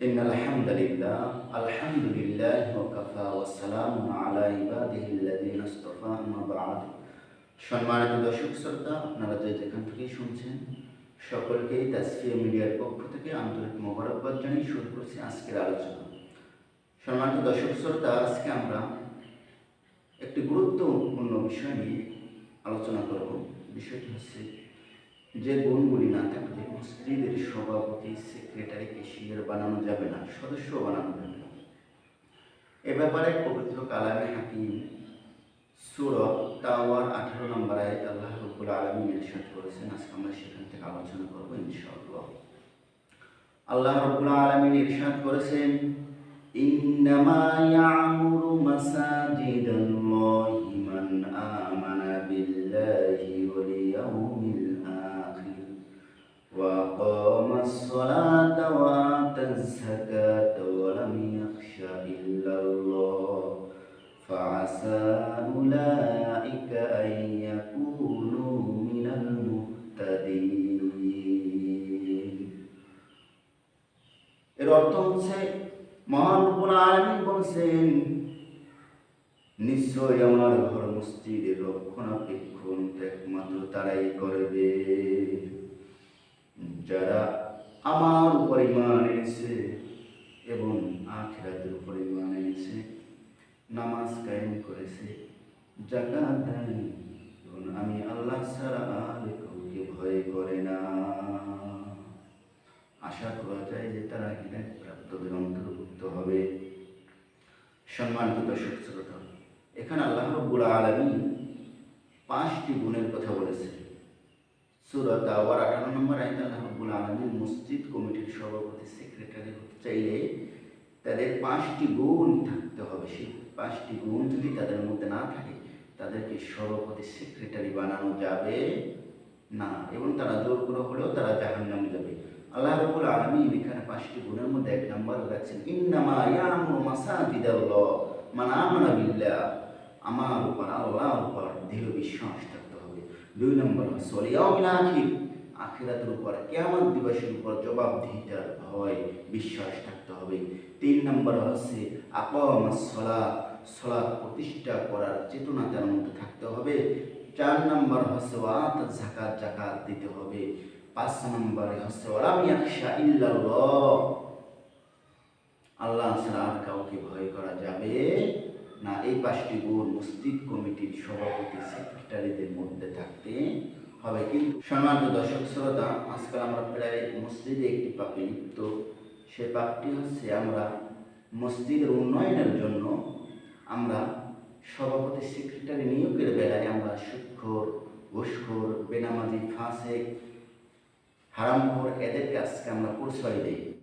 إن الحمد لله الحمد لله وكفى والسلام على عباده الذين اصطفى أما بعد সম্মানিত দর্শক শ্রোতা আপনারা যে যেখান থেকে শুনছেন সকলকেই তাসফিয়া মিডিয়ার পক্ষ থেকে আন্তরিক মোবারকবাদ জানিয়ে শুরু করছি আজকের আলোচনা সম্মানিত দর্শক শ্রোতা আজকে আমরা একটি গুরুত্বপূর্ণ বিষয় নিয়ে আলোচনা করব বিষয়টি হচ্ছে যে গুণগুলি না থাকলে মসজিদের সভাপতি সেক্রেটারিকে কেশিয়ার বানানো যাবে না সদস্য বানানো যাবে না। এ ব্যাপারে পবিত্র কালামে হাকিম সুরত তাওয়ার আঠারো নম্বর আয় আল্লাহ রব্বুল আলমী নির্সাদ করেছেন। আজকে আমরা সেখান থেকে আলোচনা করব ইনশাআল্লাহ। আল্লাহ রব্বুল আলমী নির্সাদ করেছেন, ইন্নামা ইয়ামুর ولم يخش إلا الله فعسى أولئك أن يكونوا من المهتدين এর অর্থ হচ্ছে মহান রব্বুল আলামিন বলছেন নিশ্চয় আমার ঘর মসজিদের রক্ষণাবেক্ষণ একমাত্র তারাই করবে আখিরাতের উপর ইমান এনেছে নামাজ কায়েম করেছে জাকাত দেয়। এবং আমি আল্লাহ ছাড়া আর কাউকে ভয় করে না। আশা করা যায় যে তারা হৃদয় প্রাপ্তদের অন্তর্ভুক্ত হবে। সম্মানিত দর্শক শ্রোতা, এখানে আল্লাহ রব্বুল আলমী পাঁচটি গুণের কথা বলেছে সুরত আবার আঠারো নম্বর আইন আল্লাহ রব্বুল আলমী মসজিদ কমিটির সভাপতি, সেক্রেটারি হতে চাইলে তাদের পাঁচটি গুণ থাকতে হবে। সেই পাঁচটি গুণ যদি তাদের মধ্যে না থাকে, তাদেরকে সভাপতি সেক্রেটারি বানানো যাবে না এবং তারা জোর করে হলেও তারা জাহান নামে যাবে। আল্লাহ রবুল আলমিন এখানে পাঁচটি গুণের মধ্যে এক নম্বর রাখছেন, ইন্নামা ইয়ামু মাসাজিদাল্লাহ, মান আমার উপর, আল্লাহর উপর দৃঢ় বিশ্বাস থাকতে হবে। দুই নম্বর ইয়াউমিল আখির। আখিরাতের উপর, কিয়ামত দিবসের উপর জবাবদিহিতার ভয় বিশ্বাস থাকতে হবে। তিন নম্বর হচ্ছে আকামাস সালাত সালাত প্রতিষ্ঠা করার চেতনা তার মধ্যে থাকতে হবে। চার নম্বর হচ্ছে ওয়াত জাকাত জাকাত দিতে হবে। পাঁচ নম্বরে হচ্ছে ওলাম ইয়াকশা আল্লাহ ছাড়া কাউকে ভয় করা যাবে না। এই পাঁচটি গুণ মসজিদ কমিটির সভাপতি, সেক্রেটারিদের মধ্যে থাকতে হবে। কিন্তু সম্মানিত দর্শক, শ্রোতা, আজকাল আমরা প্রায় মসজিদে একটি পাপে লিপ্ত। সে পাপটি হচ্ছে আমরা মসজিদের উন্নয়নের জন্য আমরা সভাপতি সেক্রেটারি নিয়োগের বেলায় আমরা সুক্ষর ঘুষখোর, বেনামাজি, ফাঁসে, হারামখোর, এদেরকে আজকে আমরা পরিচয় দিই।